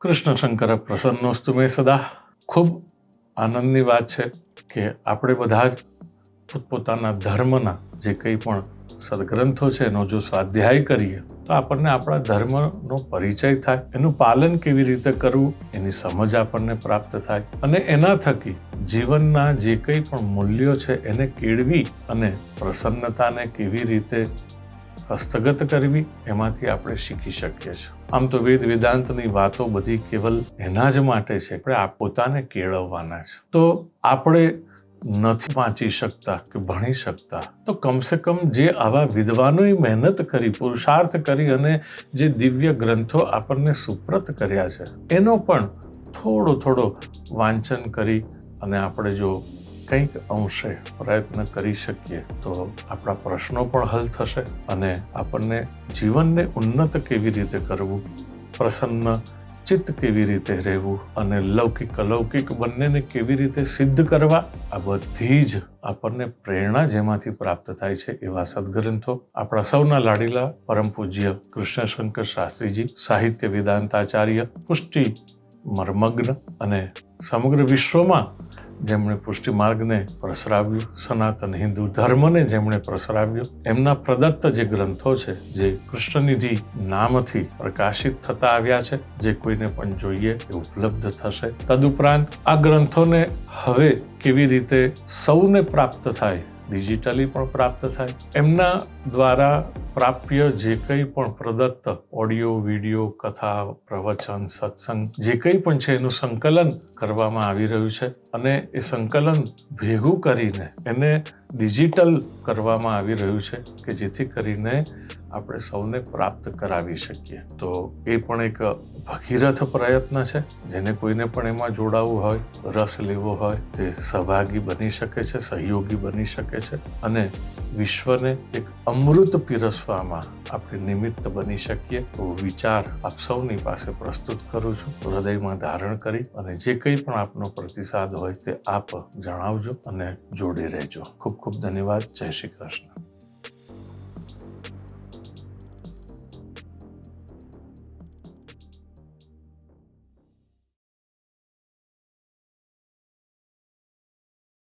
કૃષ્ણ શંકર પ્રસન્નોસ્તુ મેં સદા. ખૂબ આનંદની વાત છે કે આપણે બધા જ પોતપોતાના ધર્મના જે કંઈ પણ સદગ્રંથો છે, એનો જો સ્વાધ્યાય કરીએ, તો આપણને આપણા ધર્મનો પરિચય થાય. એનું પાલન કેવી રીતે કરવું, એની સમજ આપણને પ્રાપ્ત થાય. અને એના થકી જીવનના જે કંઈ પણ મૂલ્યો છે, એને કેળવી અને પ્રસન્નતાને કેવી રીતે હસ્તગત કરવી, એમાંથી આપણે શીખી શકીએ છીએ. આમ તો વેદ વેદાંતની વાતો બધી કેવલ એના જ માટે છે આપણે આ પોતાને કેળવવાના છે. તો આપણે નથી વાંચી શકતા કે ભણી શકતા, તો કમસે કમ જે આવા વિદ્વાનોએ મહેનત કરી, પુરુષાર્થ કરી અને જે દિવ્ય ગ્રંથો આપણને સુપ્રત કર્યા છે, એનો પણ થોડો થોડો વાંચન કરી અને આપણે જો કંઈક અંશે પ્રયત્ન કરી શકીએ, તો આપણા પ્રશ્નો પણ હલ થશે અને આપણને જીવનને ઉન્નત કેવી રીતે કરવું, પ્રસન્ન ચિત્ત કેવી રીતે રહેવું અને લૌકિક અલૌકિક બંનેને કેવી રીતે સિદ્ધ કરવા, આ બધી જ આપણને પ્રેરણા જેમાંથી પ્રાપ્ત થાય છે એવા સદગ્રંથો આપણા સૌના લાડીલા પરમ પૂજ્ય કૃષ્ણશંકર શાસ્ત્રીજી, સાહિત્ય વેદાંતાચાર્ય પુષ્ટિ મર્મગ્ન અને સમગ્ર વિશ્વમાં જેમણે પુષ્ટિ માર્ગને પ્રસરાવ્યું, સનાતન હિન્દુ ધર્મને જેમણે પ્રસરાવ્યું, એમના પ્રદત્ત જે ગ્રંથો છે, જે કૃષ્ણનિધિ નામથી પ્રકાશિત થતા આવ્યા છે, જે કોઈને પણ જોઈએ એ ઉપલબ્ધ થશે. તદુપરાંત આ ગ્રંથોને હવે કેવી રીતે સૌને પ્રાપ્ત થાય, ડિજિટલી પણ પ્રાપ્ત થાય, એમના દ્વારા પ્રાપ્ય જે કંઈ પણ પ્રદત્ત ઓડિયો, વીડિયો, કથા, પ્રવચન, સત્સંગ, જે કંઈ પણ છે એનું સંકલન કરવામાં આવી રહ્યું છે અને એ સંકલન ભેગું કરીને એને ડિજિટલ કરવામાં આવી રહ્યું છે કે જેથી કરીને આપણે સૌને પ્રાપ્ત કરાવી શકીએ. તો એ પણ એક ભગીરથ પ્રયત્ન છે. જેને કોઈને પણ એમાં જોડાવવું હોય, રસ લેવો હોય તે સહભાગી બની શકે છે, સહયોગી બની શકે છે અને વિશ્વને એક અમૃત પીરસવામાં આપણે નિમિત્ત બની શકીએ એવો વિચાર આપ સૌની પાસે પ્રસ્તુત કરું છું. હૃદયમાં ધારણ કરી અને જે કંઈ પણ આપનો પ્રતિસાદ હોય તે આપ જણાવજો અને જોડે રહેજો. ખૂબ ખૂબ ધન્યવાદ. જય શ્રી કૃષ્ણ.